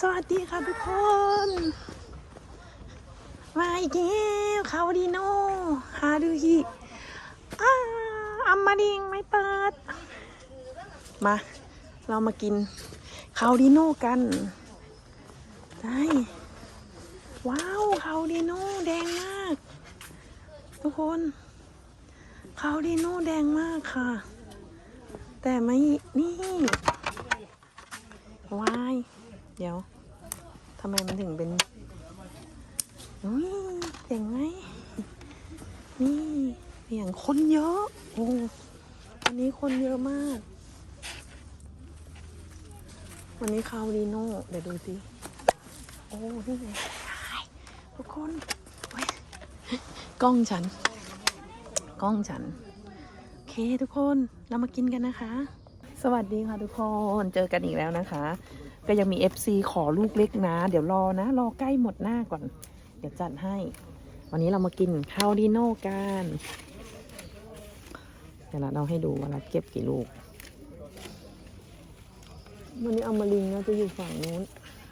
สวัสดีค่ะทุกคน มาอีกแล้วเขาดีโนฮาดูฮิอ้าอัมมาดิงไม่เปิด มา เรามากินคาดิโนกันได้ว้าวคาดิโนแดงมาก ทุกคนคาดิโนแดงมากค่ะ แต่ไม่นี่วาย เดี๋ยวทำไมมันถึงเป็นอุ้ยเจ๋งไหมนี่อย่างคนเยอะ โอ้วันนี้คนเยอะมาก วันนี้คาวดีโน่เดี๋ยวดูสิโอ้นี่ไงทุกคนกล้องฉัน กล้องฉัน โอเคทุกคนเรามากินกันนะคะ สวัสดีค่ะทุกคน เจอกันอีกแล้วนะคะ ก็ยังมี FC ขอลูกเล็กนะ เดี๋ยวรอนะ รอใกล้หมดหน้าก่อน เดี๋ยวจัดให้ วันนี้เรามากินข้าวดีโน่กันเดี๋ยวเราให้ดูว่าเราเก็บกี่ลูก วันนี้เอามาลิงเราจะอยู่ฝั่งนู้น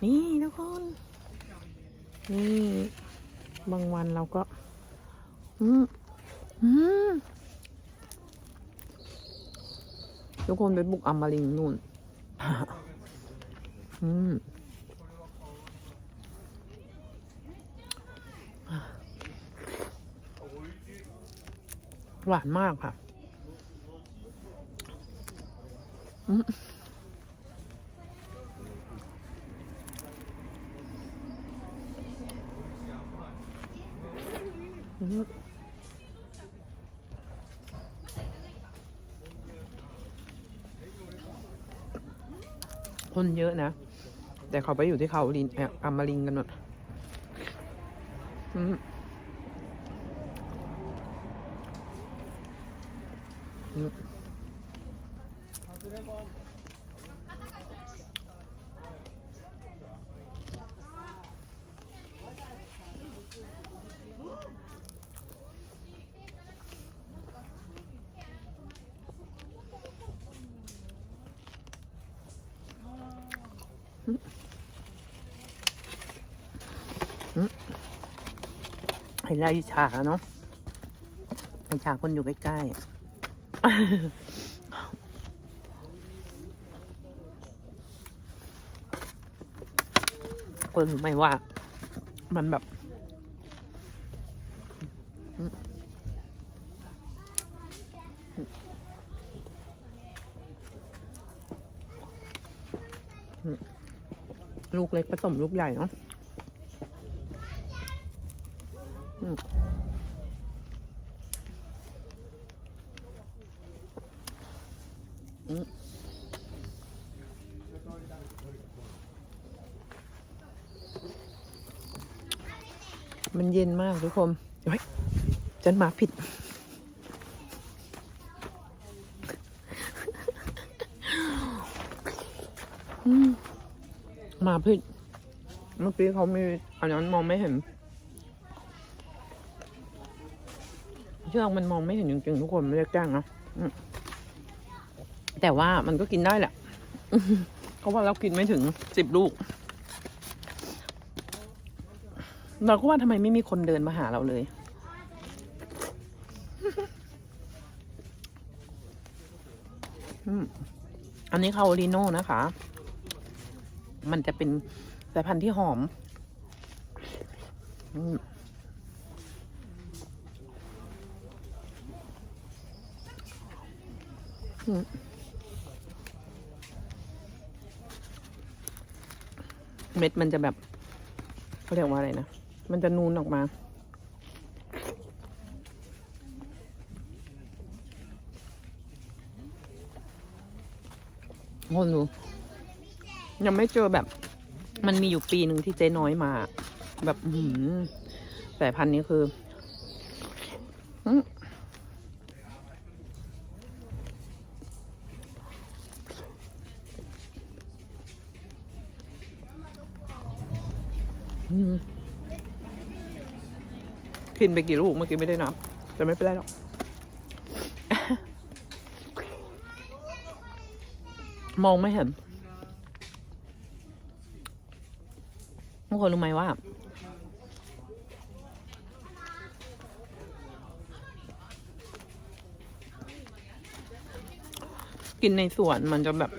นี่ทุกคน นี่บางวันเราก็ อืมอืมทุกคนไปบุกอมมารินทร์นู่นอืม หวานมากค่ะคนเยอะนะ แต่เขาไปอยู่ที่เขาลินอ่ออามารินกันหมดอืมอืม เห็นแล้วอิจฉาเนาะอิจฉาคนอยู่ใกล้ๆคนรู้ไหมว่า มันแบบลูกเล็กผสมลูกใหญ่เนาะ อืมอืมมันเย็นมากทุกคนเฮ้ยฉันมาผิดอืมมาผิด เมื่อกี้เขามีอันนั้นมองไม่เห็น เชือกมันมองไม่เห็นจริงๆทุกคนไม่ได้แกล้งนะแต่ว่ามันก็กินได้แหละเพราะว่าเรากินไม่ถึงสิบลูก เราก็ว่าทำไมไม่มีคนเดินมาหาเราเลย อันนี้คาโอริโน่นะคะ มันจะเป็นสายพันธุ์ที่หอม อืม อืม เม็ดมันจะแบบเขาเรียกว่าอะไรนะ มันจะนูนออกมา คนดู ยังไม่เจอแบบ มันมีอยู่ปีหนึ่งที่เจ๊น้อยมา แบบ อือหือสายพันนี้คืออืมอืม กินไปกี่ลูกเมื่อกี้ไม่ได้นับแต่ไม่เป็นไรหรอก มองไม่เห็นทุกคนรู้ไหมว่า กินในสวนมันจะแบบ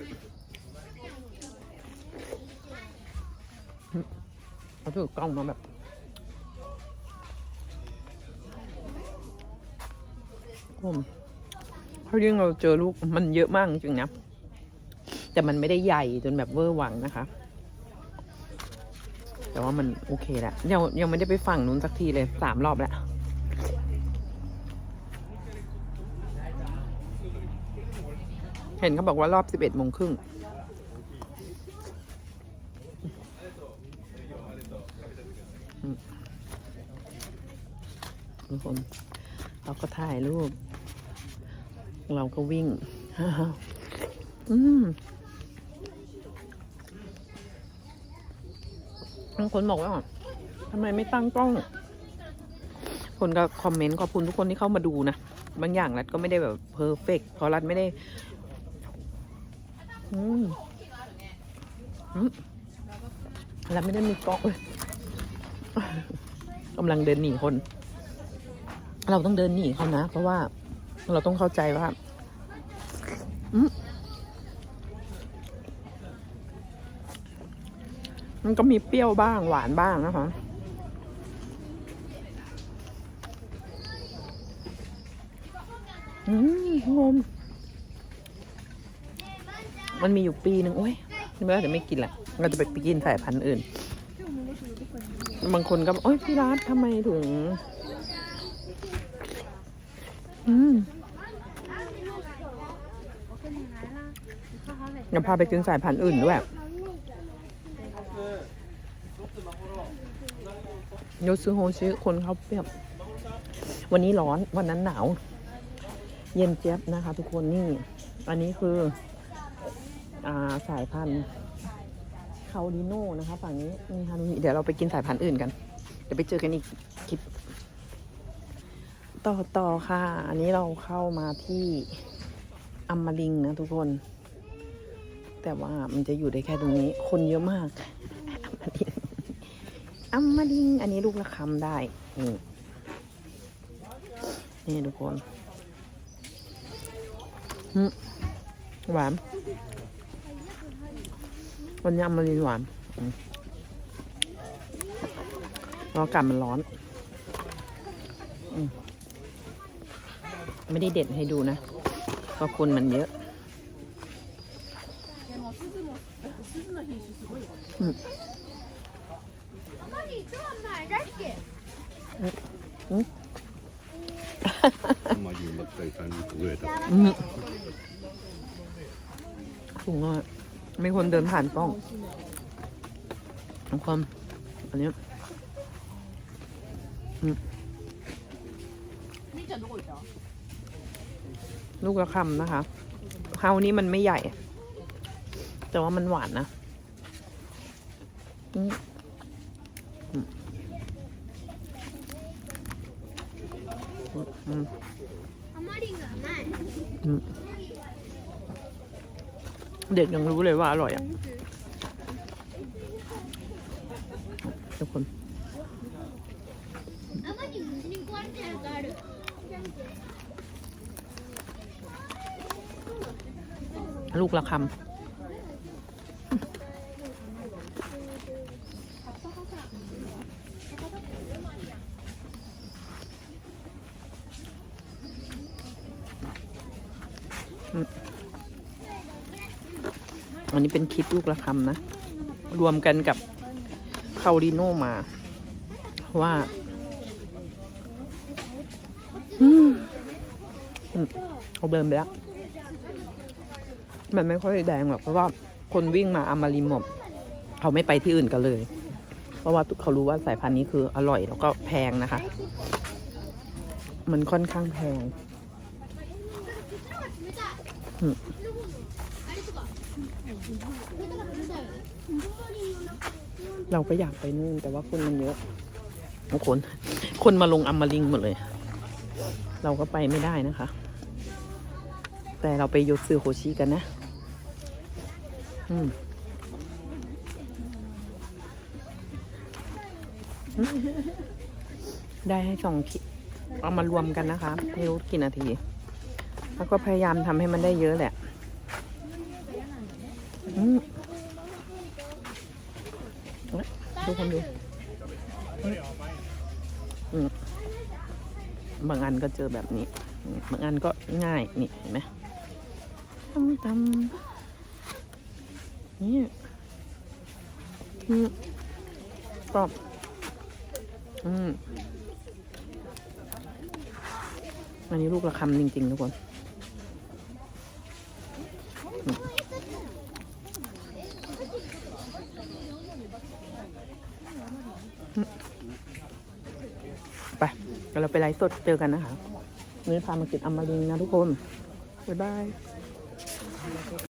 เขา ถือกล้องมาแบบผมเพราะยิ่งเราเจอลูกมันเยอะมากจริงนะ แต่มันไม่ได้ใหญ่จนแบบเวอร์หวังนะคะ แต่ว่ามันโอเคแหละยังยังไม่ได้ไปฝั่งนู้นสักทีเลยสามรอบแล้วเห็นเขาบอกว่ารอบสิบเอ็ดโมงครึ่ง ทุกคน เราก็ถ่ายรูป เราก็วิ่ง อืมบางคนบอกว่าทำไมไม่ตั้งกล้อง คนก็คอมเมนต์ขอบคุณทุกคนที่เข้ามาดูนะ บางอย่างรัดก็ไม่ได้แบบเพอร์เฟกเพราะรัดไม่ได้ อืมรัดไม่ได้มีกล้องเลยกำลังเดินหนีคน เราต้องเดินหนีเขานะ เพราะว่าเราต้องเข้าใจว่าอืมันก็มีเปรี้ยวบ้างหวานบ้างนะคะอืมงมมันมีอยู่ปีหนึ่งโอ้ยไม่ว่าจะไม่กินแหละเราจะไปกินสายพันธุ์อื่น บางคนก็โอ้ยพี่รัฐทำไมถึง อืมเดี๋ยวพาไปกินสายพันธุ์อื่นด้วย โยซูโฮชิคนเขาเปรียบ วันนี้ร้อน วันนั้นหนาว เย็นเจี๊ยบนะคะ ทุกคนนี่ อันนี้คืออ่าสายพันธุ์คาดิโน่นะคะ ฝั่งนี้นี่ฮานุมิเดี๋ยวเราไปกินสายพันธุ์อื่นกัน เดี๋ยวไปเจอกันอีก ต่อต่อค่ะ อันนี้เราเข้ามาที่อัมมาริงนะทุกคน แต่ว่ามันจะอยู่ได้แค่ตรงนี้ คนเยอะมากอัมมาริงอันนี้ลูกละคำได้ นี่นี่ทุกคนหวาน วันนี้อัมมารินหวานรอากาศมันร้อน อืม ไม่ได้เด็ดให้ดูนะเพราะคนมันเยอะอืม まりになったりさんに植えた อืมถุงอ่ะมีคนเดินผ่านกล้องทุกคนอันนี้อืม ลูกละคำนะคะเฮานี้มันไม่ใหญ่ แต่ว่ามันหวานนะเด็กยังรู้เลยว่าอร่อยอะ ลูกละคำอันนี้เป็นคลิปลูกละคำนะ รวมกันกับคาริโนมา ว่าอืมอืมเขาเดินไปแล้ว มันไม่ค่อยแดงหรอกเพราะว่าคนวิ่งมาอามาริมอบเขาไม่ไปที่อื่นกันเลย เพราะว่าเขารู้ว่าสายพันธุ์นี้คืออร่อยแล้วก็แพงนะคะ มันค่อนข้างแพงเราก็อยากไปนู่นแต่ว่าคนมันเยอะคนคนมาลงอัมมาลิงหมดเลย เราก็ไปไม่ได้นะคะ แต่เราไปโยซึโฮชิกันนะ อืมได้ให้สองขีเอามารวมกันนะคะไม่รู้กี่นาที แล้วก็พยายามทำให้มันได้เยอะแหละดูคนดูบางอันก็เจอแบบนี้ บางอันก็ง่าย นี่เห็นไหม ตำตำนี่อืมกรอบอืมอันนี้ลูกละคำจริง ๆ ทุกคนไปเดี๋ยวเราไปไลฟ์สดเจอกันนะคะนนี้พามากินอมรินนะทุกคน บ๊ายบาย